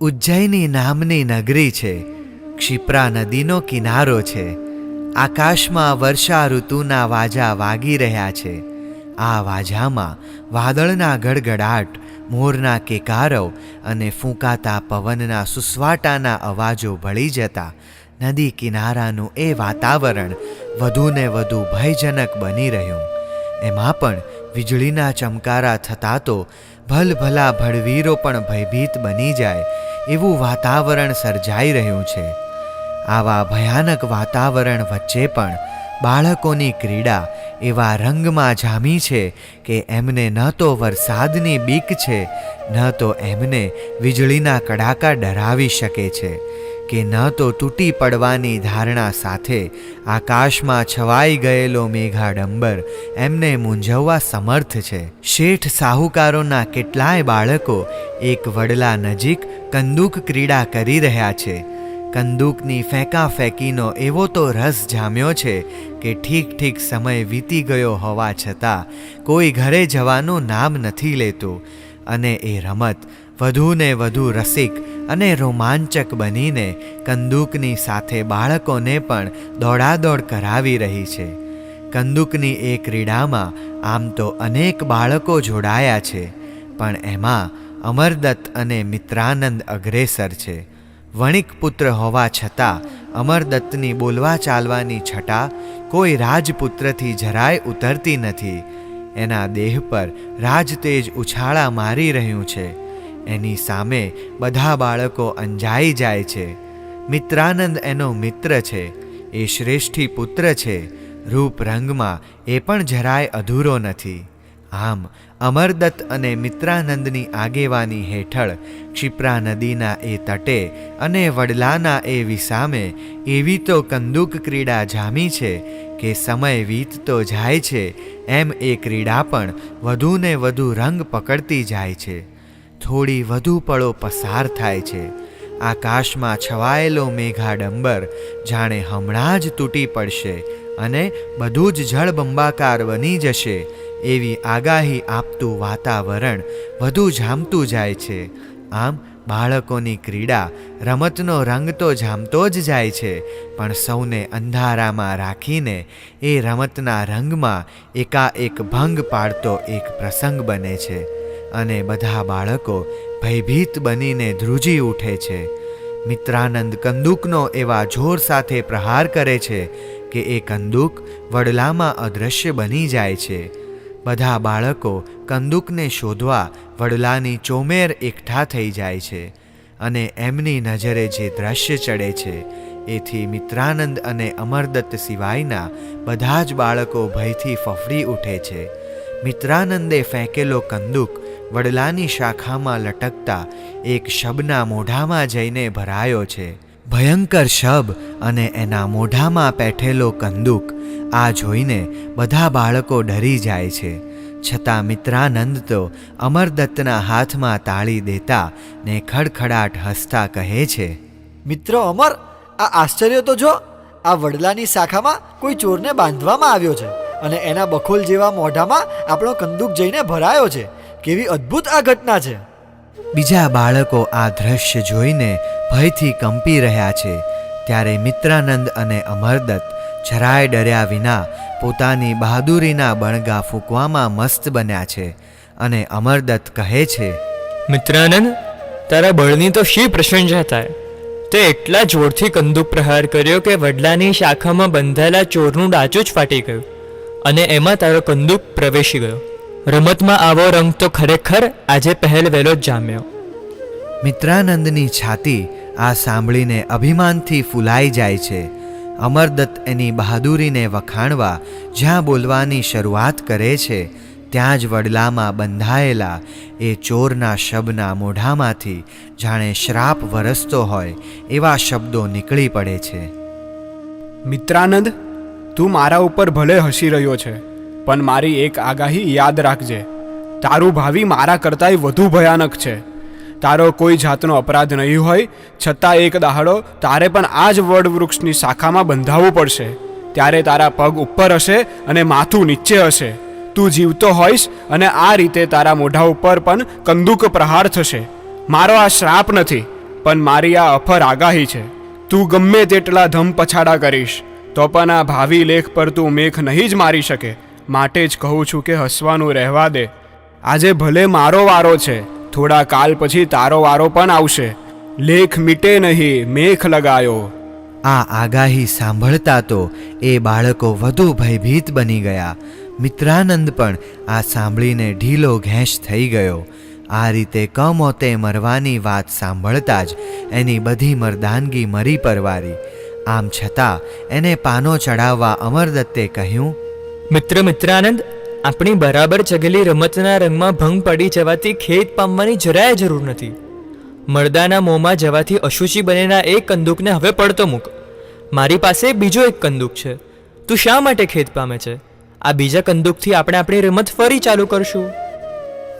ઉજ્જૈની નામની નગરી છે. ક્ષિપ્રા નદીનો કિનારો છે. આકાશમાં વર્ષા ઋતુના વાજા વાગી રહ્યા છે. આ વાજામાં વાદળના ગડગડાટ, મોરના કેકારવ અને ફૂંકાતા પવનના સુસવાટાના અવાજો ભળી જતા નદી કિનારાનું એ વાતાવરણ વધુને વધુ ભયજનક બની રહ્યું. એમાં પણ વીજળીના ચમકારા થતાં તો ભલભલા ભળવીરો પણ ભયભીત બની જાય એવું વાતાવરણ સર્જાઈ રહ્યું છે. આવા ભયાનક વાતાવરણ વચ્ચે પણ બાળકોની ક્રીડા એવા રંગમાં જામી છે કે એમને ન તો વરસાદની બીક છે, ન તો એમને વીજળીના કડાકા ડરાવી શકે છે. કે ન તો તૂટી પડવાની ધારણા સાથે આકાશમાં છવાઈ ગયેલો મેઘાડંબર એમને મૂંઝવવા સમર્થ છે. શેઠ સાહુકારોના કેટલાય બાળકો એક વડલા નજીક કંદુક ક્રીડા કરી રહ્યા છે. કંદુકની ફેંકાફેંકીનો એવો તો રસ જામ્યો છે કે ઠીક ઠીક સમય વીતી ગયો હોવા છતાં કોઈ ઘરે જવાનું નામ નથી લેતું અને એ રમત વધુને વધુ રસિક અને રોમાંચક બનીને કંદુકની સાથે બાળકોને પણ દોડાદોડ કરાવી રહી છે. કંદુકની એ ક્રીડામાં આમ તો અનેક બાળકો જોડાયા છે, પણ એમાં અમરદત્ત અને મિત્રાનંદ અગ્રેસર છે. વણિક પુત્ર હોવા છતાં અમરદત્તની બોલવા ચાલવાની છટા કોઈ રાજપુત્રથી જરાય ઉતરતી નથી. એના દેહ પર રાજતેજ ઉછાળા મારી રહ્યું છે. એની સામે બધા બાળકો અંજાઈ જાય છે. મિત્રાનંદ એનો મિત્ર છે. એ શ્રેષ્ઠી પુત્ર છે. રૂપ રંગમાં એ પણ જરાય અધૂરો નથી. આમ, અમરદત્ત અને મિત્રાનંદની આગેવાની હેઠળ ક્ષિપ્રા નદીના એ તટે અને વડલાના એ વિસામે એવી તો કંદુક ક્રીડા જામી છે કે સમય વીતતો જાય છે, એમ એ ક્રીડા પણ વધુને વધુ રંગ પકડતી જાય છે. થોડી વધુ પળો પસાર થાય છે. આકાશમાં છવાયેલો મેઘાડંબર જાણે હમણાં જ તૂટી પડશે અને બધું જ જળબંબાકાર બની જશે. એવી આગાહી આપતું વાતાવરણ વધુ જામતું જાય છે. આમ, બાળકોની ક્રીડા રમતનો રંગ તો જામતો જ જાય છે, પણ સૌને અંધારામાં રાખીને એ રમતના રંગમાં એકાએક ભંગ પાડતો એક પ્રસંગ બને છે. અને બધા બાળકો ભયભીત બનીને ધ્રુજી ઉઠે છે. મિત્રાનંદ કંદુકનો એવા જોર સાથે પ્રહાર કરે છે કે એ કંદુક વડલામાં અદૃશ્ય બની જાય છે. બધા બાળકો કંદુકને શોધવા વડલાની ચોમેર એકઠા થઈ જાય છે અને એમની નજરે જે દ્રશ્ય ચડે છે, એથી મિત્રાનંદ અને અમરદત્ત સિવાયના બધા જ બાળકો ભયથી ફફડી ઉઠે છે. મિત્રાનંદે ફેંકેલો કંદૂક વડલાની શાખામાં લટકતા એક શબના મોઢામાં જઈને ભરાયો છે. ભયંકર શબ અને એના મોઢામાં પેઠેલો કંદુક આ જોઈને બધા બાળકો ડરી જાય છે. છતાં મિત્રાનંદ તો અમરદત્તના હાથમાં તાળી દેતા ને ખડખડાટ હસતા કહે છે, મિત્રો અમર, આ આશ્ચર્ય તો જો, આ વડલાની શાખામાં કોઈ ચોરને બાંધવામાં આવ્યો છે અને એના બખોલ જેવા મોઢામાં આપણો કંદુક જઈને ભરાયો છે. કેવી અદ્ભુત આ ઘટના છે. બીજા બાળકો આ દ્રશ્ય જોઈને ભયથી કંપી રહ્યા છે. ત્યારે મિત્રાનંદ અને અમરદત્ત જરાય ડર્યા વિના પોતાની બહાદુરીના બણગા ફૂંકવામાં મસ્ત બન્યા છે અને અમરદત્ત કહે છે મિત્રાનંદ તારા બળની તો શી પ્રશંસા થાય? તે એટલા જોરથી કંદુક પ્રહાર કર્યો કે વડલાની શાખામાં બંધાયેલા ચોરનું ડાચું જ ફાટી ગયું અને એમાં તારો કંદુક પ્રવેશી ગયો. રમતમાં આવો રંગ તો ખરેખર આજે પહેલ વહેલો જ જામ્યો. મિત્રાનંદની છાતી આ સાંભળીને અભિમાનથી ફૂલાઈ જાય છે. અમરદત્ત એની બહાદુરીને વખાણવા જ્યાં બોલવાની શરૂઆત કરે છે ત્યાં જ વડલામાં બંધાયેલા એ ચોરના શબના મોઢામાંથી જાણે શ્રાપ વરસતો હોય એવા શબ્દો નીકળી પડે છે. મિત્રાનંદ તું મારા ઉપર ભલે હસી રહ્યો છે. પણ મારી એક આગાહી યાદ રાખજે. તારું ભાવિ મારા કરતાંય વધુ ભયાનક છે. તારો કોઈ જાતનો અપરાધ નહીં હોય, છતાં એક દહાડો તારે પણ આ જ વડવૃક્ષની શાખામાં બંધાવવું પડશે. ત્યારે તારા પગ ઉપર હશે અને માથું નીચે હશે. તું જીવતો હોઈશ અને આ રીતે તારા મોઢા ઉપર પણ કંદુક પ્રહાર થશે. મારો આ શ્રાપ નથી, પણ મારી આ અફર આગાહી છે. તું ગમે તેટલા ધમ પછાડા કરીશ, તો પણ આ ભાવિ લેખ પર તું મેઘ નહીં જ મારી શકે. માટે જ કહું છું કે હસવાનું રહેવા દે. આજે ભલે મારો વારો છે, થોડા કાલ પછી તારો વારો પણ આવશે. લેખ મીટે નહીં મેઘ લગાયો. આ આગાહી સાંભળતા તો એ બાળકો વધુ ભયભીત બની ગયા. મિત્રાનંદ પણ આ સાંભળીને ઢીલો ઘેંસ થઈ ગયો. આ રીતે કમોતે મરવાની વાત સાંભળતા જ એની બધી મરદાનગી મરી પરવારી. આમ છતાં એને પાનો ચડાવવા અમરદત્તે કહ્યું મિત્ર મિત્રાનંદ, આપણી બરાબર ચગેલી રમતના રંગમાં ભંગ પડી જવાથી ખેત પામવાની જરાય જરૂર નથી. મરદાના મોંમાં જવાથી અશુચિ બનેલા એક કંદુકને હવે પડતો મૂક. મારી પાસે બીજો એક કંદુક છે. તું શા માટે ખેત પામે છે? આ બીજા કંદુકથી આપણે આપણી રમત ફરી ચાલુ કરશું.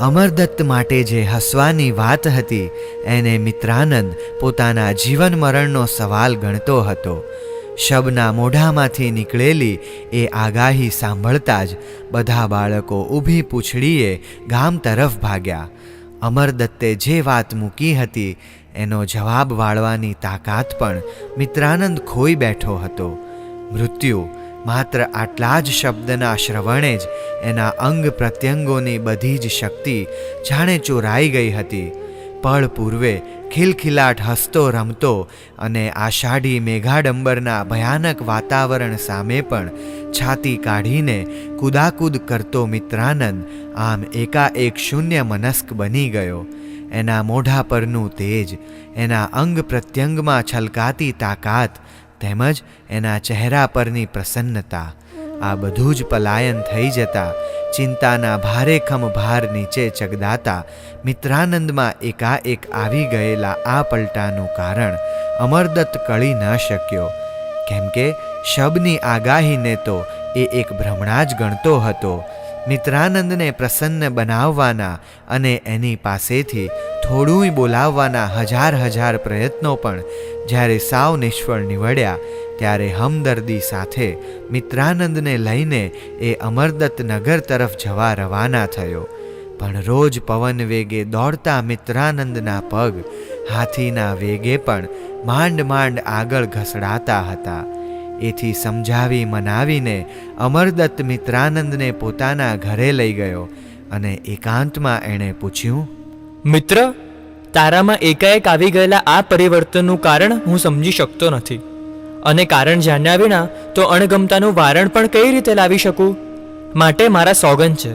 અમરદત્ત માટે જે હસવાની વાત હતી, એને મિત્રાનંદ પોતાના જીવન મરણનો સવાલ ગણતો હતો. શબના મોઢામાંથી નીકળેલી એ આગાહી સાંભળતા જ બધા બાળકો ઊભી પૂંછડીએ ગામ તરફ ભાગ્યા. અમરદત્તે જે વાત મૂકી હતી, એનો જવાબ વાળવાની તાકાત પણ મિત્રાનંદ ખોઈ બેઠો હતો. મૃત્યુ માત્ર આટલા જ શબ્દના શ્રવણે જ એના અંગ પ્રત્યંગોની બધી જ શક્તિ જાણે ચોરાઈ ગઈ હતી. પળ પૂર્વે ખિલખિલાટ હસતો રમતો અને આષાઢી મેઘાડંબરના ભયાનક વાતાવરણ સામે પણ છાતી કાઢીને કુદાકૂદ કરતો મિત્રાનંદ આમ એકાએક શૂન્ય મનસ્ક બની ગયો. એના મોઢા પરનું તેજ, એના અંગ પ્રત્યંગમાં છલકાતી તાકાત તેમજ એના ચહેરા પરની પ્રસન્નતા, આ બધું જ પલાયન થઈ જતા ચિંતાના ભારેખમ ભાર નીચે ચગદાતા મિત્રાનંદમાં એકાએક આવી ગયેલા આ પલટાનું કારણ અમરદત્ત કળી ન શક્યો. કેમ કે શબની આગાહીને તો એ એક ભ્રમણા જ ગણતો હતો. મિત્રાનંદને પ્રસન્ન બનાવવાના અને એની પાસેથી થોડુંય બોલાવવાના હજાર હજાર પ્રયત્નો પણ જ્યારે સાવ નિષ્ફળ નીવડ્યા, ત્યારે હમદર્દી સાથે મિત્રાનંદને લઈને એ અમરદત્ત નગર તરફ જવા રવાના થયો. પણ રોજ પવન વેગે દોડતા મિત્રાનંદના પગ, હાથીના વેગે પણ માંડ માંડ આગળ ઘસડાતા હતા. એથી સમજાવી મનાવીને અમરદત્ત મિત્રાનંદને પોતાના ઘરે લઈ ગયો અને એકાંતમાં એણે પૂછ્યું, મિત્ર તારામાં એકાએક આવી ગયેલા આ પરિવર્તનનું કારણ હું સમજી શકતો નથી. અને કારણ જાણ્યા વિના તો અણગમતાનું વારણ પણ કઈ રીતે લાવી શકું? માટે મારા સોગન છે.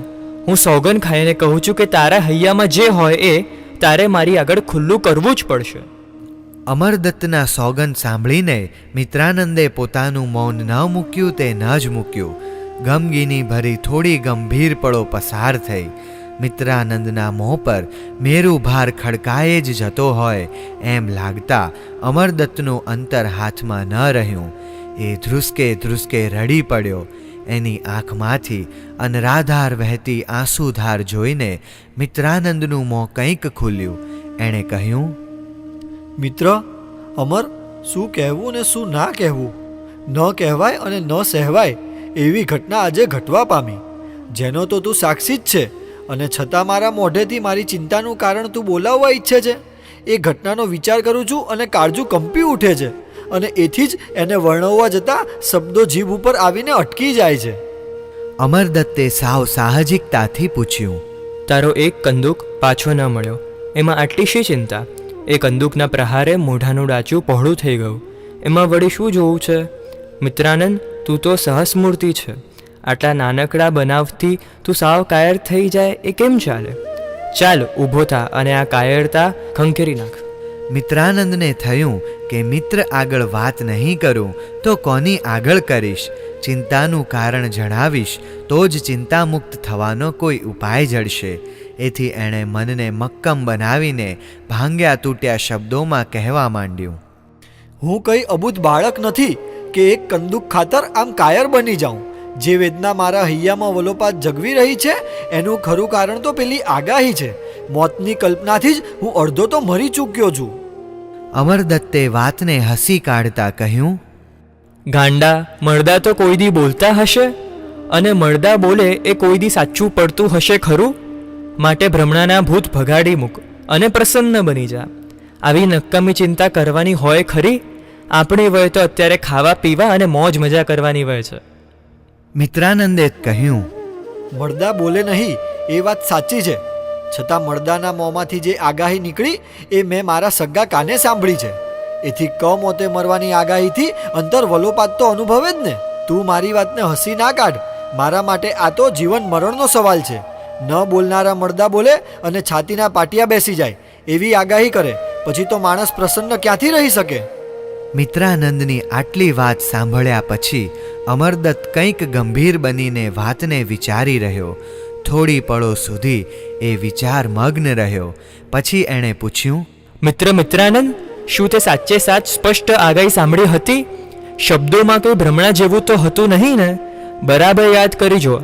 હું સોગન ખાઈને કહું છું કે તારા હૈયામાં જે હોય એ તારે મારી આગળ ખુલ્લું કરવું જ પડશે. અમરદત્તના સોગન સાંભળીને મિત્રાનંદે પોતાનું મૌન ન મૂક્યું તે ન જ મૂક્યું. ગમગીની ભરી થોડી ગંભીર પળો પસાર થઈ. મિત્રાનંદના મોં પર મેરુ ભાર ખડકાએ જ જતો હોય એમ લાગતા અમરદત્તનું અંતર હાથમાં ન રહ્યું. એ ધ્રુસકે ધ્રુસકે રડી પડ્યો. એની આંખમાંથી અનરાધાર વહેતી આંસુધાર જોઈને મિત્રાનંદનું મોં કંઈક ખુલ્યું. એણે કહ્યું, મિત્ર, અમર, શું કહેવું ને શું ના કહેવું? ન કહેવાય અને ન સહેવાય એવી ઘટના આજે ઘટવા પામી. જેનો તો તું સાક્ષી જ છે. અને છતાં મારા મોઢેથી મારી ચિંતાનું કારણ તું બોલાવવા ઈચ્છે છે. એ ઘટનાનો વિચાર કરું છું અને કાળજું કંપી ઉઠે છે અને એથી જ એને વર્ણવવા જતાં શબ્દો જીભ ઉપર આવીને અટકી જાય છે. અમરદત્તે સાવ સાહજિકતાથી પૂછ્યું તારો એક કંદુક પાછો ન મળ્યો. એમાં આટલી શી ચિંતા? એ કંદુકના પ્રહારે મોઢાનું ડાચું પહોળું થઈ ગયું. એમાં વળી શું જોવું છે? મિત્રાનંદ તું તો સહસમૂર્તિ છે. આટલા નાનકડા બનાવથી તું સાવ કાયર થઈ જાય એ કેમ ચાલે? ચાલ ઊભો થા અને આ કાયરતા ખંખેરી નાખ. મિત્રાનંદને થયું કે મિત્ર આગળ વાત નહીં કરું તો કોની આગળ કરીશ? ચિંતાનું કારણ જણાવીશ તો જ ચિંતામુક્ત થવાનો કોઈ ઉપાય જડશે. એથી એણે મનને મક્કમ બનાવીને ભાંગ્યા તૂટ્યા શબ્દોમાં કહેવા માંડ્યું. હું કંઈ અબૂત બાળક નથી કે એક કંદુક ખાતર આમ કાયર બની જાઉં. જે વેદના મારા હૈયામાં વલોપાત જગવી રહી છે એનું ખરું કારણ તો પેલી આગાહી છે. મોતની કલ્પનાથી જ હું અડધો તો મરી ચૂક્યો છું. અમરદત્તે વાતને હસી કાઢતા કહ્યું ગાંડા મરદા તો કોઈ દી બોલતા હશે? અને મરદા બોલે એ કોઈ દી સાચું પડતું હશે ખરું? માટે ભ્રમણાના ભૂત ભગાડી મૂક અને પ્રસન્ન બની જા. આવી નક્કામી ચિંતા કરવાની હોય ખરી? આપણી વય તો અત્યારે ખાવા પીવા અને મોજ મજા કરવાની વય છે. મિત્રાનંદે કહ્યું, મળદા બોલે નહીં, એ વાત સાચી છે. છતાં મળદાના મોંમાંથી જે આગાહી નીકળી, એ મેં મારા સગ્ગા કાને સાંભળી છે. એથી કમોતે મરવાની આગાહીથી અંતર વલોપાત તો અનુભવે જ ને. તું મારી વાતને હસી ના કાઢ. મારા માટે આ તો જીવન મરણનો સવાલ છે. ન બોલનારા મળદા બોલે અને છાતીના પાટિયા બેસી જાય. એવી આગાહી કરે. પછી તો માણસ પ્રસન્ન ક્યાંથી રહી શકે? મિત્રાનંદની આટલી વાત સાંભળ્યા પછી અમરદત્ત કંઈક ગંભીર બનીને વાતને વિચારી રહ્યો. થોડી પળો સુધી એ વિચાર મગ્ન રહ્યો. પછી એણે પૂછ્યું મિત્ર મિત્રાનંદ શું તે સાચે સાચ સ્પષ્ટ આગાહી સાંભળી હતી? શબ્દોમાં કોઈ ભ્રમણા જેવું તો હતું નહીં ને? બરાબર યાદ કરી જો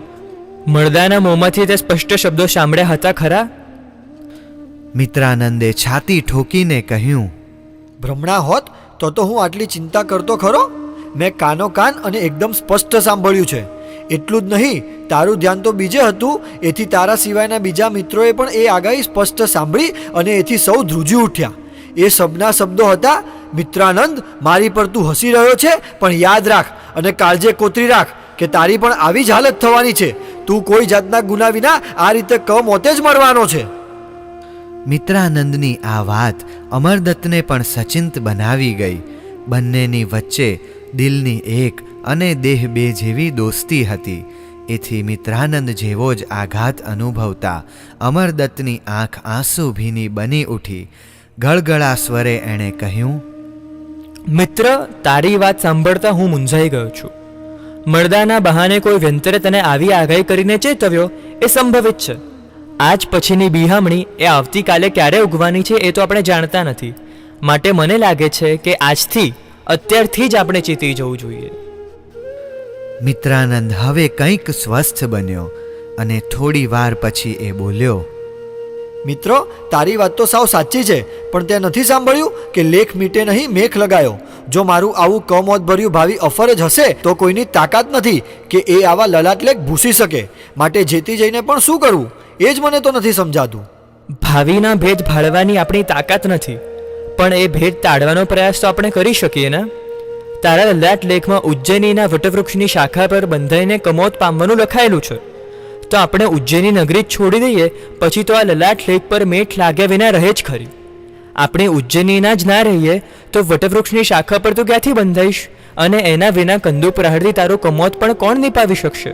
મળદાના મોંમાંથી તે સ્પષ્ટ શબ્દો સાંભળ્યા હતા ખરા? મિત્રાનંદે છાતી ઠોકીને કહ્યું ભ્રમણા હોત તો તો હું આટલી ચિંતા કરતો ખરો? મેં કાનો કાન અને એકદમ સ્પષ્ટ સાંભળ્યું છે. એટલું જ નહીં, તારું ધ્યાન તો બીજે હતું, એથી તારા સિવાયના બીજા મિત્રોએ પણ એ આગાહી સ્પષ્ટ સાંભળી અને એથી સૌ ધ્રુજી ઉઠ્યા. એ શબ્દના શબ્દો હતા, મિત્રાનંદ, મારી પર તું હસી રહ્યો છે, પણ યાદ રાખ અને કાળજે કોતરી રાખ કે તારી પણ આવી જ હાલત થવાની છે. તું કોઈ જાતના ગુના વિના આ રીતે કમોતે જ મરવાનો છે. મિત્રાનંદની આ વાત અમરદત્તને પણ સચિંત બનાવી ગઈ. બંનેની વચ્ચે દિલની એક અને દેહ બે જેવી દોસ્તી હતી. એથી મિત્રાનંદ જેવો જ આઘાત અનુભવતા અમરદત્તની આંખ આંસુ ભીની બની ઉઠી. ગળગળા સ્વરે એણે કહ્યું, મિત્ર, તારી વાત સાંભળતા હું મૂંઝાઈ ગયો છું. મરદાના બહાને કોઈ વ્યંતરે તને આવી આગાહી કરીને ચેતવ્યો એ સંભવિત છે. આજ પછીની બિહામણી એ આવતીકાલે ક્યારે ઉગવાની છે એ તો આપણે જાણતા નથી. માટે મને લાગે છે કે આજથી, અત્યારથી જ આપણે ચીતી જવું જોઈએ. મિત્રાનંદ હવે કંઈક સ્વસ્થ બન્યો અને થોડી વાર પછી એ બોલ્યો, મિત્રો, તારી વાત તો સાવ સાચી છે, પણ તે નથી સાંભળ્યું કે લેખ મીટે નહીં મેખ લગાયો. જો મારું આવું કમોતભર્યું ભાવિ અફર જ હશે, તો કોઈની તાકાત નથી કે એ આવા લલાટલેખ ભૂસી શકે. માટે જેતી જઈને પણ શું કરવું એ જ મને તો નથી સમજાતું. ભાવિના ભેદ ભાળવાની આપણી તાકાત નથી, પણ એ ભેદ તાળવાનો પ્રયાસ તો આપણે કરી શકીએ ને? તારા લલાટ લેખમાં ઉજ્જૈનીના વટવૃક્ષની શાખા પર બંધાઈને કમોત પામવાનું લખાયેલું છે. તો આપણે ઉજ્જૈની નગરી જ છોડી દઈએ, પછી તો આ લલાટ લેખ પર મેઠ લાગ્યા વિના રહે જ ખરી. આપણે ઉજ્જૈનીના જ ના રહીએ, તો વટવૃક્ષની શાખા પર તો ક્યાંથી બંધાઈશ? અને એના વિના કંદુ પ્રહારથી તારું કમોત પણ કોણ નિપાવી શકશે?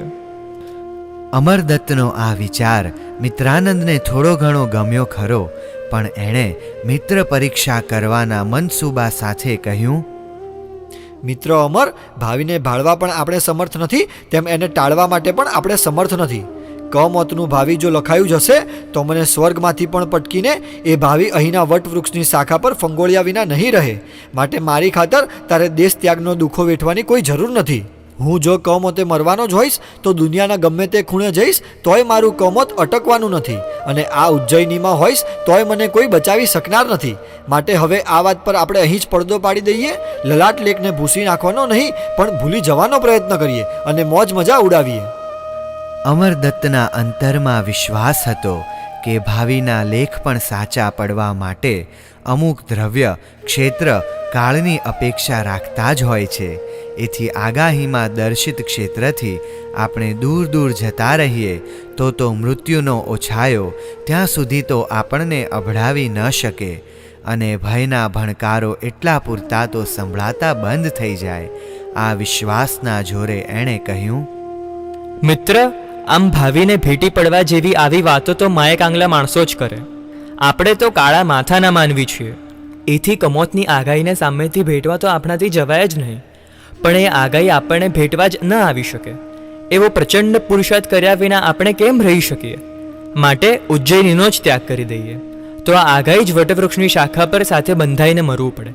અમરદત્તનો આ વિચાર મિત્રાનંદને થોડો ઘણો ગમ્યો ખરો, પણ એણે મિત્ર પરીક્ષા કરવાના મનસૂબા સાથે કહ્યું, મિત્રો અમર, ભાવિને ભાળવા પણ આપણે સમર્થ નથી, તેમ એને ટાળવા માટે પણ આપણે સમર્થ નથી. કમતનું ભાવિ જો લખાયું જશે તો મને સ્વર્ગમાંથી પણ પટકીને એ ભાવિ અહીંના વટવૃક્ષની શાખા પર ફંગોળ્યા વિના નહીં રહે. માટે મારી ખાતર તારે દેશ ત્યાગનો દુઃખો વેઠવાની કોઈ જરૂર નથી. હું જો કમોતે મરવાનો જ હોઈશ, તો દુનિયાના ગમે તે ખૂણે જઈશ, તોય મારું કમોત અટકવાનું નથી. અને આ ઉજ્જૈનીમાં હોઈશ, તોય મને કોઈ બચાવી શકનાર નથી. માટે હવે આ વાત પર આપણે અહીં જ પડદો પાડી દઈએ. લલાટ લેકને ભૂસી નાખવાનો નહીં, પણ ભૂલી જવાનો પ્રયત્ન કરીએ અને મોજ મજા ઉડાવીએ. અમરદત્તના અંતરમાં વિશ્વાસ હતો કે ભાવિના લેખ પણ સાચા પડવા માટે અમુક દ્રવ્ય, ક્ષેત્ર, કાળની અપેક્ષા રાખતા જ હોય છે. એથી આગાહીમાં દર્શિત ક્ષેત્રથી આપણે દૂર દૂર જતા રહીએ, તો તો મૃત્યુનો ઓછાયો, ત્યાં સુધી તો આપણને અભડાવી ન શકે. અને ભયના ભણકારો એટલા પૂરતા તો સંભળાતા બંધ થઈ જાય. આ વિશ્વાસના જોરે એણે કહ્યું, મિત્ર, આમ ભાવીને ભેટી પડવા જેવી આવી વાતો તો માયક આંગલા માણસો જ કરે. આપણે તો કાળા માથાના માનવી છીએ. એથી કમોતની આગાહીને સામેથી ભેટવા તો આપણાથી જવાય જ નહીં. પણ એ આગાહી આપણને ભેટવા જ ન આવી શકે. એવો પ્રચંડ પુરુષાર્થ કર્યા વિના આપણે કેમ રહી શકીએ? માટે ઉજ્જૈનીનો જ ત્યાગ કરી દઈએ. તો આ આગાહી જ વટવૃક્ષની શાખા પર સાથે બંધાઈને મરવું પડે.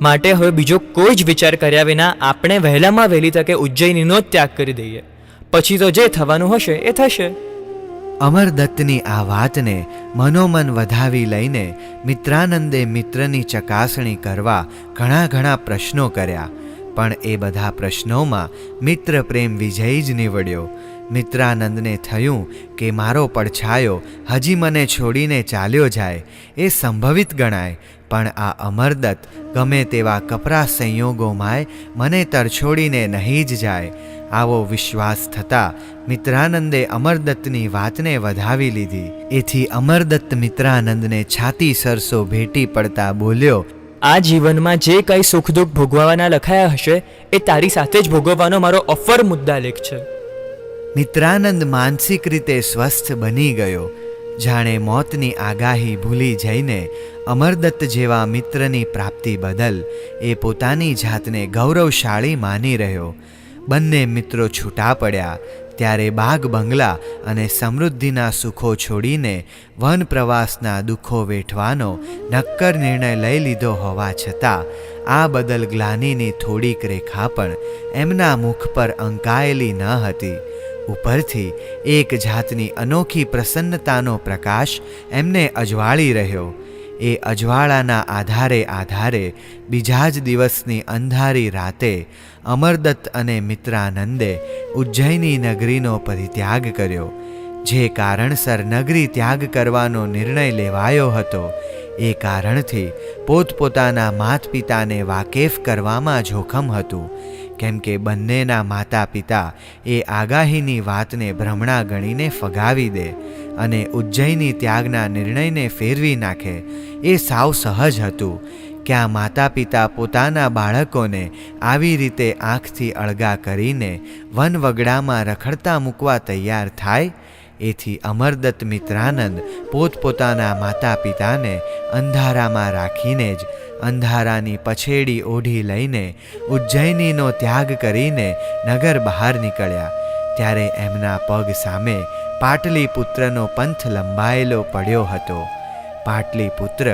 માટે હવે બીજો કોઈ જ વિચાર કર્યા વિના આપણે વહેલામાં વહેલી તકે ઉજ્જૈનીનો જ ત્યાગ કરી દઈએ. પછી તો જે થવાનું હશે એ થશે. અમરદત્તની આ વાતને મનોમન વધાવી લઈને મિત્રાનંદે મિત્રની ચકાસણી કરવા ઘણા ઘણા પ્રશ્નો કર્યા. પણ એ બધા પ્રશ્નોમાં મિત્ર પ્રેમ વિજય જ નીવડ્યો. મિત્રાનંદને થયું કે મારો પડછાયો હજી મને છોડીને ચાલ્યો જાય એ સંભવિત ગણાય, પણ આ અમરદત્ત ગમે તેવા કપરા સંયોગોમાંય મને તરછોડીને નહીં જ જાય. આવો વિશ્વાસ થતાં મિત્રાનંદે અમરદત્તની વાતને વધાવી લીધી. એથી અમરદત્ત મિત્રાનંદને છાતી સરસો ભેટી પડતા બોલ્યો આ જીવનમાં જે કંઈ સુખ દુઃખ ભોગવવાના લખાયા હશે, એ તારી સાથે જ ભોગવવાનો મારો ઓફર મુદ્દાલેખ છે. મિત્રાનંદ માનસિક રીતે સ્વસ્થ બની ગયો. જાણે મોતની આગાહી ભૂલી જઈને અમરદત્ત જેવા મિત્રની પ્રાપ્તિ બદલ એ પોતાની જાતને ગૌરવશાળી માની રહ્યો. બંને મિત્રો છૂટા પડ્યા ત્યારે બાગ બંગલા અને સમૃદ્ધિના સુખો છોડીને વન પ્રવાસના દુઃખો વેઠવાનો નક્કર નિર્ણય લઈ લીધો હોવા છતાં, આ બદલ ગ્લાનીની થોડીક રેખા પણ એમના મુખ પર અંકાયેલી ન હતી. ઉપરથી, એક જાતની અનોખી પ્રસન્નતાનો પ્રકાશ એમને અજવાળી રહ્યો. એ અજવાળાના આધારે આધારે બીજા જ દિવસની અંધારી રાતે અમરદત્ત અને મિત્રાનંદે ઉજ્જૈની નગરીનો પરિત્યાગ કર્યો. જે કારણસર નગરી ત્યાગ કરવાનો નિર્ણય લેવાયો હતો. એ કારણથી પોતપોતાના માત પિતાને વાકેફ કરવામાં જોખમ હતું. કેમ કે બંનેના માતા પિતા એ આગાહીની વાતને ભ્રમણા ગણીને ફગાવી દે અને ઉજ્જૈની ત્યાગના નિર્ણયને ફેરવી નાખે. એ સાવ સહજ હતું ક્યાં માતા પિતા પોતાના બાળકોને આવી રીતે આંખથી અળગા કરીને વનવગડામાં રખડતા મૂકવા તૈયાર થાય, એથી અમરદત્ત મિત્રાનંદ પોતપોતાના માતા પિતાને અંધારામાં રાખીને જ અંધારાની પછેડી ઓઢી લઈને ઉજ્જૈનીનો ત્યાગ કરીને નગર બહાર નીકળ્યા. ત્યારે એમના પગ સામે પાટલીપુત્રનો પંથ લંબાયેલો પડ્યો હતો. પાટલીપુત્ર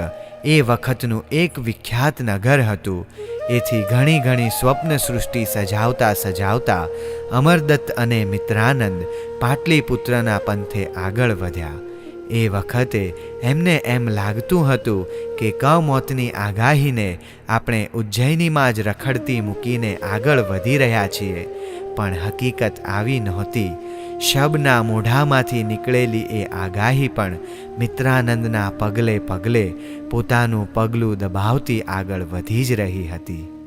એ વખતનું એક વિખ્યાત નગર હતું. એથી ઘણી ઘણી સ્વપ્ન સૃષ્ટિ સજાવતા સજાવતા અમરદત્ત અને મિત્રાનંદ પાટલીપુત્રના પંથે આગળ વધ્યા. એ વખતે એમને એમ લાગતું હતું કે કમોતની આગાહીને આપણે ઉજ્જૈનીમાં જ રખડતી મૂકીને આગળ વધી રહ્યા છીએ. પણ હકીકત આવી નહોતી. શબના મોઢામાંથી નીકળેલી એ આગાહી પણ મિત્રાનંદના પગલે પગલે પોતાનું પગલું દબાવતી આગળ વધી જ રહી હતી.